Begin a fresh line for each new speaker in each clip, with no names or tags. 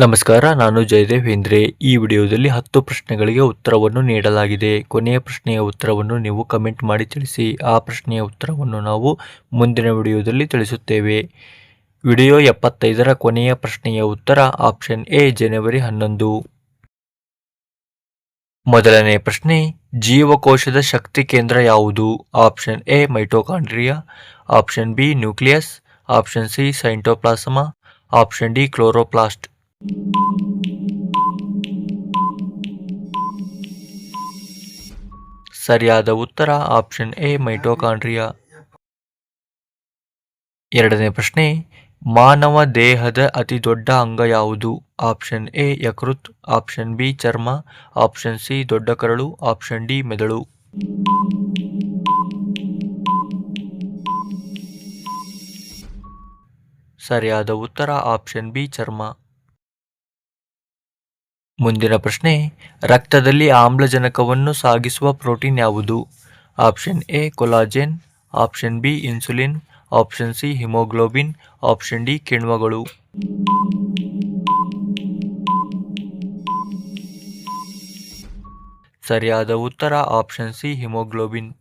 ನಮಸ್ಕಾರ, ನಾನು ಜಯದೇವ್ ಹೇಂದ್ರೆ. ಈ ವಿಡಿಯೋದಲ್ಲಿ ಹತ್ತು ಪ್ರಶ್ನೆಗಳಿಗೆ ಉತ್ತರವನ್ನು ನೀಡಲಾಗಿದೆ. ಕೊನೆಯ ಪ್ರಶ್ನೆಯ ಉತ್ತರವನ್ನು ನೀವು ಕಮೆಂಟ್ ಮಾಡಿ ತಿಳಿಸಿ. ಆ ಪ್ರಶ್ನೆಯ ಉತ್ತರವನ್ನು ನಾವು ಮುಂದಿನ ವಿಡಿಯೋದಲ್ಲಿ ತಿಳಿಸುತ್ತೇವೆ. ವಿಡಿಯೋ ಎಪ್ಪತ್ತೈದರ ಕೊನೆಯ ಪ್ರಶ್ನೆಯ ಉತ್ತರ, ಆಪ್ಷನ್ ಎ, ಜನವರಿ ಹನ್ನೊಂದು. ಮೊದಲನೇ ಪ್ರಶ್ನೆ, ಜೀವಕೋಶದ ಶಕ್ತಿ ಕೇಂದ್ರ ಯಾವುದು? Option A, mitochondria. Option B, nucleus. Option C, cytoplasm. Option D, chloroplast. ಸರಿಯಾದ ಉತ್ತರ ಆಪ್ಷನ್ ಎ, ಮೈಟೋಕಾಂಡ್ರಿಯಾ. ಎರಡನೇ ಪ್ರಶ್ನೆ, ಮಾನವ ದೇಹದ ಅತಿ ದೊಡ್ಡ ಅಂಗ ಯಾವುದು? ಆಪ್ಷನ್ ಎ, ಯಕೃತ್. ಆಪ್ಷನ್ ಬಿ, ಚರ್ಮ. ಆಪ್ಷನ್ ಸಿ, ದೊಡ್ಡ ಕರಳು. ಆಪ್ಷನ್ ಡಿ, ಮೆದುಳು. ಸರಿಯಾದ ಉತ್ತರ ಆಪ್ಷನ್ ಬಿ, ಚರ್ಮ. ಮುಂದಿನ ಪ್ರಶ್ನೆ, ರಕ್ತದಲ್ಲಿ ಆಮ್ಲಜನಕವನ್ನು ಸಾಗಿಸುವ ಪ್ರೋಟೀನ್ ಯಾವುದು? Option A, collagen, option B, insulin, option C, haemoglobin, option D, ಕಿಣ್ವಗಳು. ಸರಿಯಾದ ಉತ್ತರ, ಆಪ್ಷನ್ ಸಿ, ಹಿಮೋಗ್ಲೋಬಿನ್.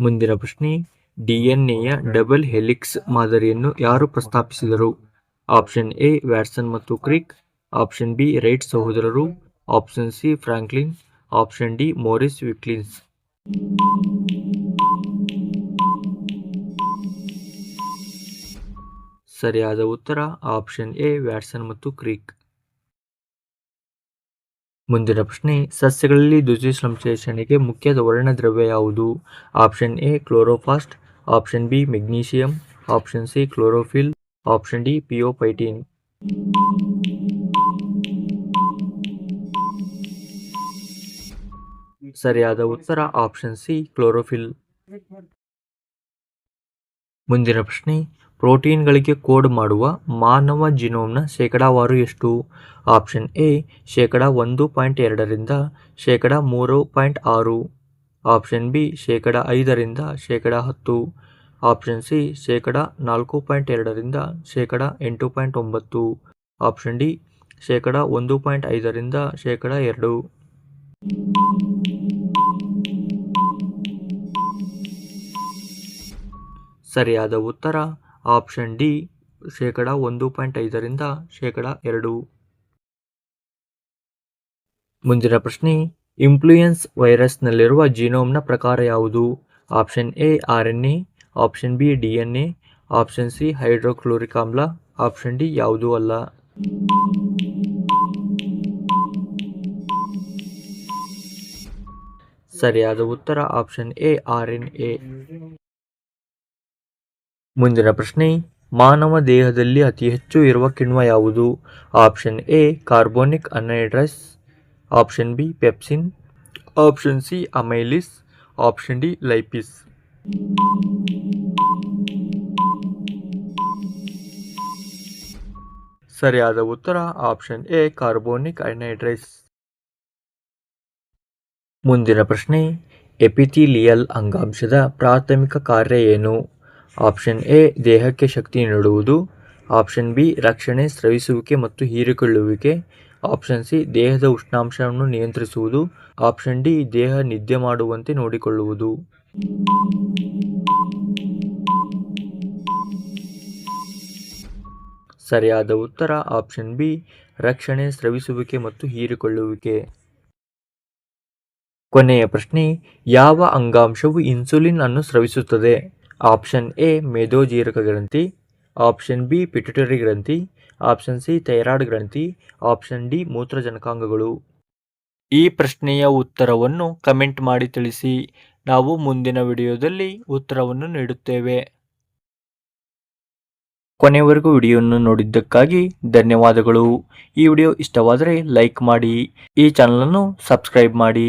ಮುಂದಿನ ಪ್ರಶ್ನೆ ಡಿಎನ್ಎಯ ಡಬಲ್ ಹೆಲಿಕ್ಸ್ ಮಾದರಿಯನ್ನು ಯಾರು ಪ್ರಸ್ತಾಪಿಸಿದರು? ಆಪ್ಷನ್ ಎ, ವ್ಯಾಟ್ಸನ್ ಮತ್ತು ಕ್ರಿಕ್. ಆಪ್ಷನ್ ಬಿ ರೈಟ್ ಸಹೋದರರು option C Franklin option D Morris Wilkins ಸರಿಯಾದ ಉತ್ತರ ಆಪ್ಷನ್ ಎ ವ್ಯಾಟ್ಸನ್ ಮತ್ತು ಕ್ರೀಕ್ ಮುಂದಿನ ಪ್ರಶ್ನೆ, ಸಸ್ಯಗಳಲ್ಲಿ ದ್ಯುತಿ ಸಂಶ್ಲೇಷಣೆಗೆ ಮುಖ್ಯದ ವರ್ಣದ್ರವ್ಯ ಯಾವುದು? Option A chloroplast option B magnesium option C chlorophyll option D pheophytin ಸರಿಯಾದ ಉತ್ತರ ಆಪ್ಷನ್ ಸಿ ಕ್ಲೋರೋಫಿಲ್ ಮುಂದಿನ ಪ್ರಶ್ನೆ, ಪ್ರೋಟೀನ್ಗಳಿಗೆ ಕೋಡ್ ಮಾಡುವ ಮಾನವ ಜಿನೋಮ್ನ ಶೇಕಡಾವಾರು ಎಷ್ಟು? ಆಪ್ಷನ್ ಎ ಶೇಕಡ ಒಂದು ಪಾಯಿಂಟ್ ಎರಡರಿಂದ ಶೇಕಡ ಮೂರು ಪಾಯಿಂಟ್ ಆರು. ಆಪ್ಷನ್ ಬಿ ಶೇಕಡ ಐದರಿಂದ ಶೇಕಡ ಹತ್ತು. ಆಪ್ಷನ್ ಸಿ ಶೇಕಡ ನಾಲ್ಕು ಪಾಯಿಂಟ್ ಎರಡರಿಂದ ಶೇಕಡ ಎಂಟು ಪಾಯಿಂಟ್ ಒಂಬತ್ತು. ಆಪ್ಷನ್ ಡಿ ಶೇಕಡ ಒಂದು ಪಾಯಿಂಟ್ ಐದರಿಂದ ಶೇಕಡ ಎರಡು. ಸರಿಯಾದ ಉತ್ತರ ಆಪ್ಷನ್ ಡಿ ಶೇಕಡ ಒಂದು ಪಾಯಿಂಟ್ ಐದರಿಂದ ಶೇಕಡ ಎರಡು. ಮುಂದಿನ ಪ್ರಶ್ನೆ ಇಂಪ್ಲೂಯೆನ್ಸ್ ವೈರಸ್ನಲ್ಲಿರುವ ಜೀನೋಮ್ನ ಪ್ರಕಾರ ಯಾವುದು? Option A R N A option B D N A option C hydrochloric ಆಮ್ಲ ಆಪ್ಷನ್ ಡಿ ಯಾವುದೂ ಅಲ್ಲ. ಸರಿಯಾದ ಉತ್ತರ option A R N A ಮುಂದಿನ ಪ್ರಶ್ನೆ, ಮಾನವ ದೇಹದಲ್ಲಿ ಅತಿ ಹೆಚ್ಚು ಇರುವ ಕಿಣ್ವ ಯಾವುದು? Option A, carbonic anhydrase. Option B, pepsin. Option C, amylase. Option D, lipase. ಸರಿಯಾದ ಉತ್ತರ, ಆಪ್ಷನ್ ಎ, ಕಾರ್ಬೋನಿಕ್ ಅನೈಡ್ರೈಸ್. ಮುಂದಿನ ಪ್ರಶ್ನೆ, ಎಪಿಥಿಲಿಯಲ್ ಅಂಗಾಂಶದ ಪ್ರಾಥಮಿಕ ಕಾರ್ಯ ಏನು? ಆಪ್ಷನ್ ಎ, ದೇಹಕ್ಕೆ ಶಕ್ತಿ ನೀಡುವುದು. ಆಪ್ಷನ್ ಬಿ, ರಕ್ಷಣೆ, ಸ್ರವಿಸುವಿಕೆ ಮತ್ತು ಹೀರಿಕೊಳ್ಳುವಿಕೆ. ಆಪ್ಷನ್ ಸಿ, ದೇಹದ ಉಷ್ಣಾಂಶವನ್ನು ನಿಯಂತ್ರಿಸುವುದು. ಆಪ್ಷನ್ ಡಿ, ದೇಹ ನಿದ್ದೆ ಮಾಡುವಂತೆ ನೋಡಿಕೊಳ್ಳುವುದು. ಸರಿಯಾದ ಉತ್ತರ, ಆಪ್ಷನ್ ಬಿ, ರಕ್ಷಣೆ, ಸ್ರವಿಸುವಿಕೆ ಮತ್ತು ಹೀರಿಕೊಳ್ಳುವಿಕೆ. ಕೊನೆಯ ಪ್ರಶ್ನೆ, ಯಾವ ಅಂಗಾಂಶವು ಇನ್ಸುಲಿನ್ ಅನ್ನು ಸ್ರವಿಸುತ್ತದೆ? ಆಪ್ಷನ್ ಎ ಮೇದೋಜೀರಕ ಗ್ರಂಥಿ ಆಪ್ಷನ್ ಬಿ ಪಿಟ್ಯುಟರಿ ಗ್ರಂಥಿ ಆಪ್ಷನ್ ಸಿ ಥೈರಾಯ್ಡ್ ಗ್ರಂಥಿ ಆಪ್ಷನ್ ಡಿ ಮೂತ್ರಜನಕಾಂಗಗಳು ಈ ಪ್ರಶ್ನೆಯ ಉತ್ತರವನ್ನು ಕಮೆಂಟ್ ಮಾಡಿ ತಿಳಿಸಿ. ನಾವು ಮುಂದಿನ ವಿಡಿಯೋದಲ್ಲಿ ಉತ್ತರವನ್ನು ನೀಡುತ್ತೇವೆ. ಕೊನೆಯವರೆಗೂ ವಿಡಿಯೋವನ್ನು ನೋಡಿದ್ದಕ್ಕಾಗಿ ಧನ್ಯವಾದಗಳು. ಈ ವಿಡಿಯೋ ಇಷ್ಟವಾದರೆ ಲೈಕ್ ಮಾಡಿ. ಈ ಚಾನಲನ್ನು ಸಬ್ಸ್ಕ್ರೈಬ್ ಮಾಡಿ.